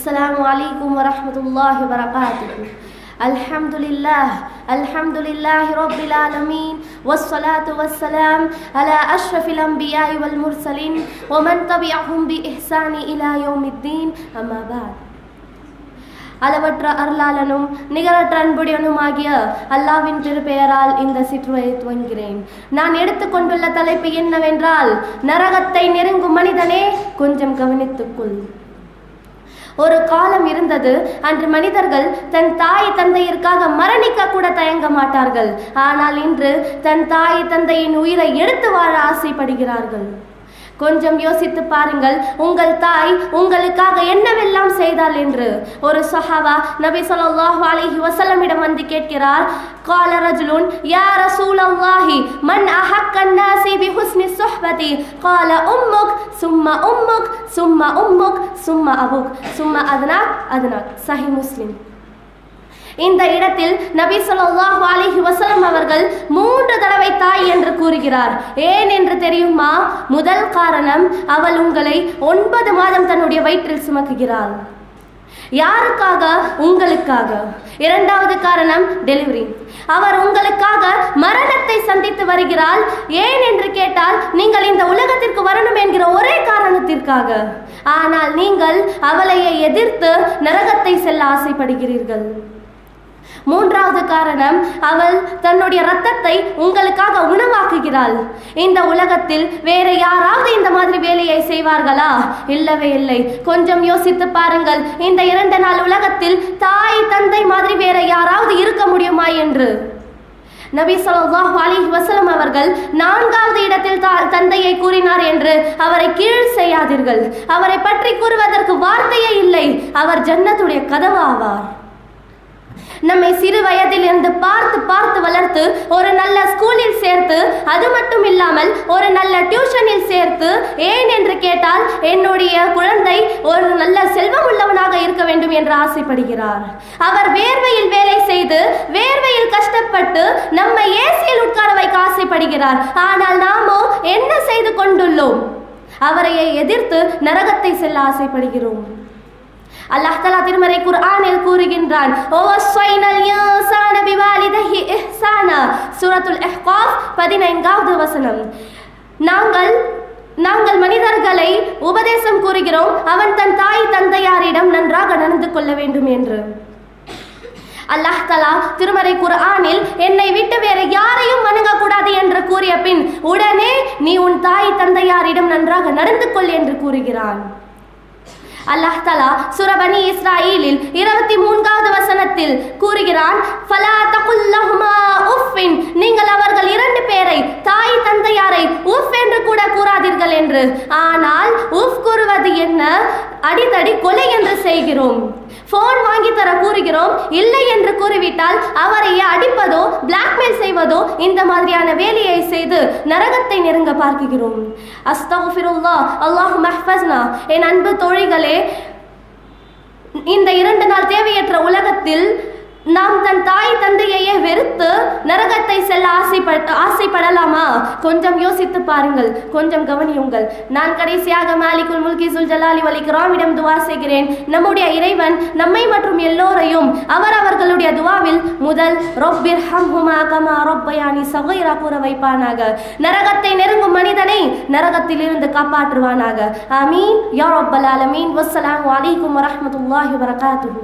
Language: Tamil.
السلام عليكم ورحمة الله وبركاته الحمد لله الحمد لله رب العالمين والصلاة والسلام على أشرف الأنبياء والمرسلين ومن تبعهم بإحسان إلى يوم الدين أما بعد அளவற்ற அருளாளனும் நிகரற்ற அன்புடையனுமாகிய அல்லாவின் திருப்பெயரால் இந்த சிற்றுரையை துவங்கிறேன் நான் எடுத்துக்கொண்டுள்ள தலைப்பு என்னவென்றால் நரகத்தை நெருங்கும் மனிதனே கொஞ்சம் கவனித்துக்கொள் ஒரு காலம் இருந்தது. அன்று மனிதர்கள் தன் தாய் தந்தையிற்காக மரணிக்க கூட தயங்க மாட்டார்கள். ஆனால் இன்று தன் தாய் தந்தையின் உயிரை எடுத்து வாழ ஆசைப்படுகிறார்கள். கொஞ்சம் யோசித்து பாருங்கள். உங்கள் தாய் உங்களுக்காக என்னவெல்லாம் செய்தால் என்று. ஒரு சஹாவா நபி சொல்லாஹு அலைஹி வசல்லமிடம் வந்து கேட்கிறார். காலரஜுலுன் ரஜுலுன் யா ரசூல் அல்லாஹி மன் அஹக்கன்னா الناس بحسن الصحبة قال أمك ثم أمك ثم أمك ثم أبوك ثم أدناك أدناك صحيح مسلم இந்த இடத்தில் நபி ஸல்லல்லாஹு அலைஹி வஸல்லம் அவர்கள் மூன்று தடவை தாய் என்று கூறுகிறார் ஏன் என்று தெரியுமா முதல் காரணம் அவள் உங்களை ஒன்பது மாதம் தன்னுடைய வயிற்றில் சுமக்குகிறாள் யாருக்காக உங்களுக்காக இரண்டாவது காரணம் டெலிவரி அவர் உங்களுக்காக மரணத்தை சந்தித்து வருகிறாள் ஏன் என்று கேட்டால் நீங்கள் இந்த உலகத்திற்கு வரணும் என்கிற ஒரே காரணத்திற்காக. ஆனால் நீங்கள் அவளையை எதிர்த்து நரகத்தை செல்ல ஆசைப்படுகிறீர்கள். மூன்றாவது காரணம் அவள் தன்னுடைய ரத்தத்தை உங்களுக்காக உணவாக்குகிறாள். இந்த உலகத்தில் வேற யாராவது இந்த மாதிரி வேலையை செய்வார்களா? இல்லவே இல்லை. கொஞ்சம் யோசித்து பாருங்கள். இந்த இரண்டு நாள் உலகத்தில் தாய் தந்தை மாதிரி வேற யாராவது இருக்க முடியுமா என்று. நபி சொல்லாஹ் அலைஹி வசலம் அவர்கள் நான்காவது இடத்தில் தந்தையை கூறினார் என்று அவரை கீழ் செய்யாதீர்கள். அவரை பற்றி கூறுவதற்கு வார்த்தையே இல்லை. அவர் ஜன்னத்துடைய கதவு ஆவார் நம்மை சிறு வயதிலிருந்து பார்த்து பார்த்து வளர்த்து ஒரு நல்ல ஸ்கூலில் சேர்த்து அது மட்டும் இல்லாமல் ஒரு நல்ல டியூஷனில் சேர்த்து ஏன் என்று கேட்டால் என்னுடைய குழந்தை ஒரு நல்ல செல்வம் உள்ளவனாக இருக்க வேண்டும் என்று ஆசைப்படுகிறார். அவர் வேர்வையில் வேலை செய்து வேர்வையில் கஷ்டப்பட்டு நம்மை ஏசியில் உட்கார வைக்க ஆசைப்படுகிறார். ஆனால் நாமோ என்ன செய்து கொண்டுள்ளோம்? அவரையை எதிர்த்து நரகத்தை செல்ல ஆசைப்படுகிறோம். அல்லாஹ் திருமறை திருமறை குர்ஆனில் கூறு "வவஸ்ஸைனல் சூரத்துல் இஹ்காஃப் 14வது வசனம். நாங்கள் நாங்கள் மனிதர்களை உபதேசம் கூறுகிறோம். அவன் தன் தாய் தந்தையாரிடம் நன்றாக நடந்து கொள்ள வேண்டும் என்று. அல்லாஹ் தலா திருமறை குர்ஆனில் என்னை விட்டு வேற யாரையும் வணங்கக்கூடாது என்று கூறிய பின் உடனே நீ உன் தாய் தந்தையாரிடம் நன்றாக நடந்து கொள் என்று கூறுகிறான். அல்லாஹ் தலா சுரபனி இஸ்ராயிலில் இருபத்தி மூன்றாவது வசனத்தில் கூறுகிறான் "ஃபலா நீங்கள் அவர்கள் இரண்டு பேரை தாய் தந்தையாரை உஃப் என்று கூட கூறாதீர்கள் என்று. ஆனால் உஃப் கூறுவது என்ன? அடிதடி கொலை என்று செய்கிறோம். போன் வாங்கி தர கூறுகிறோம். இல்லை என்று கூறிவிட்டால் அவரை அடிப்பதோ பிளாக்மெயில் செய்வதோ இந்த மாதிரியான வேலையை செய்து நரகத்தை நெருங்க பார்க்கிறோம். அஸ்தகுஃபிருல்லா அல்லாஹ் மஹ்ஃபஸ்னா என் அன்பு தோழிகளே இந்த இரண்டு நாள் தேவையற்ற உலகத்தில் நாம் தன் தாய் தந்தையையே வெறுத்து நரகத்தை செல்ல ஆசைப்பட ஆசைப்படலாமா? கொஞ்சம் யோசித்து பாருங்கள் கொஞ்சம் கவனியுங்கள். நான் கடைசியாக மாலிகுல் முல்கி சுல் ஜலாலி வலி கிராமிடம் துவா செய்கிறேன். நம்முடைய இறைவன் நம்மை மற்றும் எல்லோரையும் அவர் அவர்களுடைய துவாவில் முதல் ரொப்பிர் ஹம்ஹுமா கமா ரொப்பயானி சகைரா கூற வைப்பானாக. நரகத்தை நெருங்கும் மனிதனை நரகத்தில் இருந்து காப்பாற்றுவானாக. அமீன் யா ரப்பல் ஆலமீன். வஸ்ஸலாமு அலைக்கும் வரஹ்மத்துல்லாஹி வபரகாத்துஹு.